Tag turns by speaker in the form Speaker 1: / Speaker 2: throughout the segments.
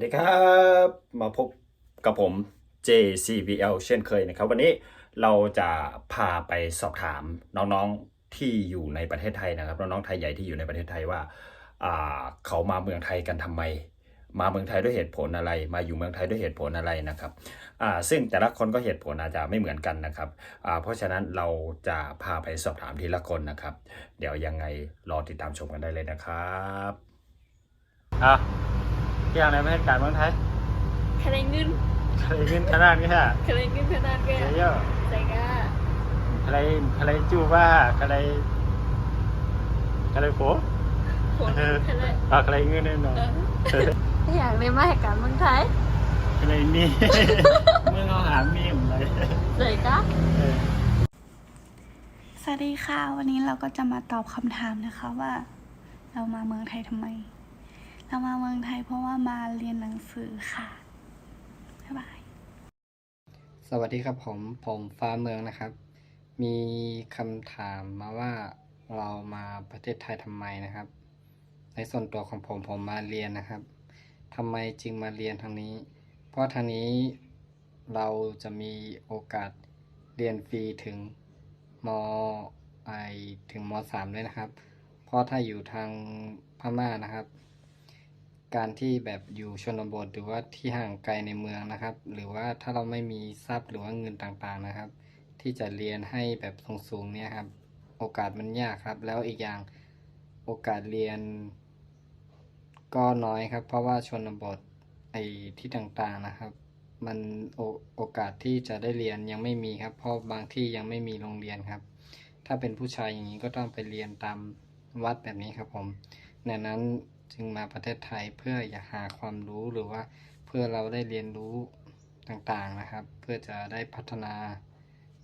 Speaker 1: วัสดีครับ มาพบกับผม JCBL เช่นเคยนะครับ วันนี้เราจะพาไปสอบถามน้องๆที่อยู่ในประเทศไทยนะครับ น้องๆไทยใหญ่ที่อยู่ในประเทศไทยว่าเขามาเมืองไทยกันทำไม มาเมืองไทยด้วยเหตุผลอะไร มาอยู่เมืองไทยด้วยเหตุผลอะไรนะครับซึ่งแต่ละคนก็เหตุผลอาจจะไม่เหมือนกันนะครับเพราะฉะนั้นเราจะพาไปสอบถามทีละคนนะครับ เดี๋ยวยังไงรอติดตามชมกันได้เลยนะครับอะ เที่ยวในประเทศการเมืองไทย
Speaker 2: คะแนนเงิน
Speaker 1: ทะเลขึ้นขนาดนี้ฮะ
Speaker 2: คะแนนเงินขนาดแก
Speaker 1: เยอะ
Speaker 2: ใส่กะ
Speaker 1: ทะเลทะเลจูว่าทะเลทะเลโฟ
Speaker 2: คนคะแนน
Speaker 1: อ่าทะเลเงินแน่นอน
Speaker 2: อยากเลยมาให้การเมืองไทย
Speaker 1: ทะเลนี่ เมื่อเขาหามีมเลย
Speaker 2: ใส่กะ
Speaker 1: เออ
Speaker 3: สวัสดีค่ะ วันนี้เราก็จะมาตอบคำถามนะคะว่า เรามาเมืองไทยทำไม เรามาเมืองไทยเพราะว่ามาเรียนหนังสือค่ะ บ๊ายบาย
Speaker 4: สวัสดีครับผม ผมฟ้าเมืองนะครับ มีคำถามมาว่าเรามาประเทศไทยทำไมนะครับ ในส่วนตัวของผมผมมาเรียนนะครับทำไมจึงมาเรียนทางนี้ เพราะทางนี้เราจะมีโอกาสเรียนฟรีถึงมไอถึงมสามด้วยนะครับ เพราะถ้าอยู่ทางพม่านะครับ การที่แบบอยู่ชนบทหรือว่าที่ห่างไกลในเมืองนะครับ หรือว่าถ้าเราไม่มีทรัพย์หรือว่าเงินต่างๆนะครับ ที่จะเรียนให้แบบสูงๆเนี่ยครับ โอกาสมันยากครับ แล้วอีกอย่างโอกาสเรียน ก็น้อยครับ เพราะว่าชนบทไอ้ที่ต่างๆนะครับ มันโอโอกาสที่จะได้เรียนยังไม่มีครับ เพราะบางที่ยังไม่มีโรงเรียนครับ ถ้าเป็นผู้ชายอย่างนี้ก็ต้องไปเรียนตามวัดแบบนี้ครับผมดังนั้น จึงมาประเทศไทยเพื่ออยากหาความรู้หรือว่าเพื่อเราได้เรียนรู้ต่างๆนะครับ เพื่อจะได้พัฒนา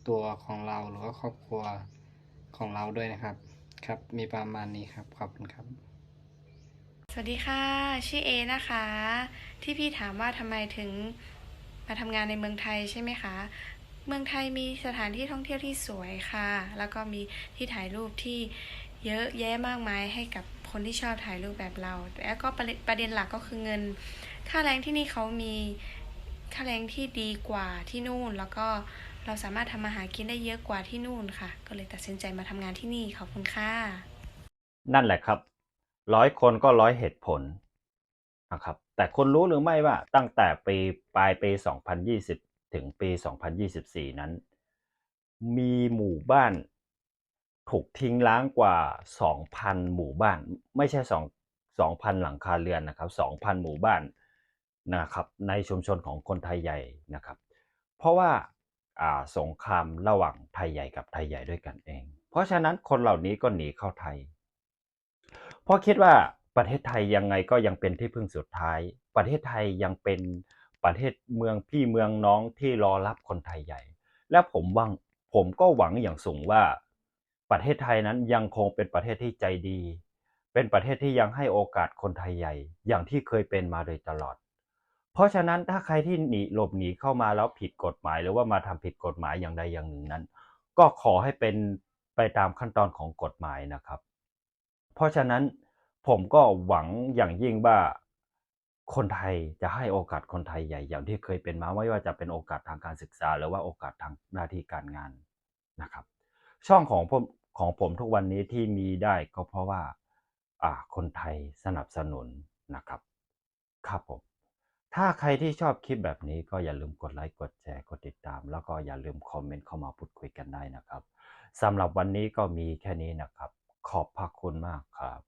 Speaker 4: ตัวของเราหรือว่าครอบครัวของเราด้วยนะครับ ครับมีประมาณนี้ครับขอบคุณครับ
Speaker 5: สวัสดีค่ะ ชื่อเอนะคะ ที่พี่ถามว่าทำไมถึงมาทำงานในเมืองไทยใช่ไหมคะ เมืองไทยมีสถานที่ท่องเที่ยวที่สวยค่ะ แล้วก็มีที่ถ่ายรูปที่เยอะแยะมากมายให้กับ คนที่ชอบถ่ายรูปแบบเรา แล้วก็ประเด็นหลักก็คือเงิน ค่าแรงที่นี่เขามีค่าแรงที่ดีกว่าที่นู่น แล้วก็เราสามารถทำมาหากินได้เยอะกว่าที่นู่นค่ะ ก็เลยตัดสินใจมาทำงานที่นี่ขอบคุณค่ะ
Speaker 1: นั่นแหละครับ ร้อยคนก็ร้อยเหตุผลนะครับ แต่คุณรู้หรือไม่ว่าตั้งแต่ปีปลายปี 2020 ถึงปี 2024 นั้น มีหมู่บ้าน ถูกทิ้งล้างกว่า 2,000 หมู่บ้าน ไม่ใช่ 2 2,000 หลังคาเรือนนะครับ 2,000 หมู่บ้านนะครับในชุมชนของคนไทยใหญ่นะครับ เพราะว่าอ่าสงครามระหว่างไทยใหญ่กับไทยใหญ่ด้วยกันเอง เพราะฉะนั้นคนเหล่านี้ก็หนีเข้าไทย เพราะคิดว่าประเทศไทยยังไงก็ยังเป็นที่พึ่งสุดท้าย ประเทศไทยยังเป็นประเทศเมืองพี่เมืองน้องที่รอรับคนไทยใหญ่ และผมหวังผมก็หวังอย่างสูงว่า ประเทศไทยนั้นยังคงเป็นประเทศที่ใจดี เป็นประเทศที่ยังให้โอกาสคนไทยใหญ่ อย่างที่เคยเป็นมาโดยตลอด เพราะฉะนั้นถ้าใครที่หนีหลบหนีเข้ามาแล้วผิดกฎหมาย หรือว่ามาทำผิดกฎหมายอย่างใดอย่างหนึ่งนั้น ก็ขอให้เป็นไปตามขั้นตอนของกฎหมายนะครับ เพราะฉะนั้นผมก็หวังอย่างยิ่งว่าคนไทยจะให้โอกาสคนไทยใหญ่ อย่างที่เคยเป็นมาไม่ว่าจะเป็นโอกาสทางการศึกษา หรือว่าโอกาสทางหน้าที่การงานนะครับ ช่องของผมของผมทุกวันนี้ที่มีได้ก็เพราะว่าอ่าคนไทยสนับสนุนนะครับ ครับผม ถ้าใครที่ชอบคลิปแบบนี้ก็อย่าลืมกดไลค์กดแชร์กดติดตาม แล้วก็อย่าลืมคอมเมนต์เข้ามาพูดคุยกันได้นะครับสำหรับวันนี้ก็มีแค่นี้นะครับ ขอบพระคุณมากครับ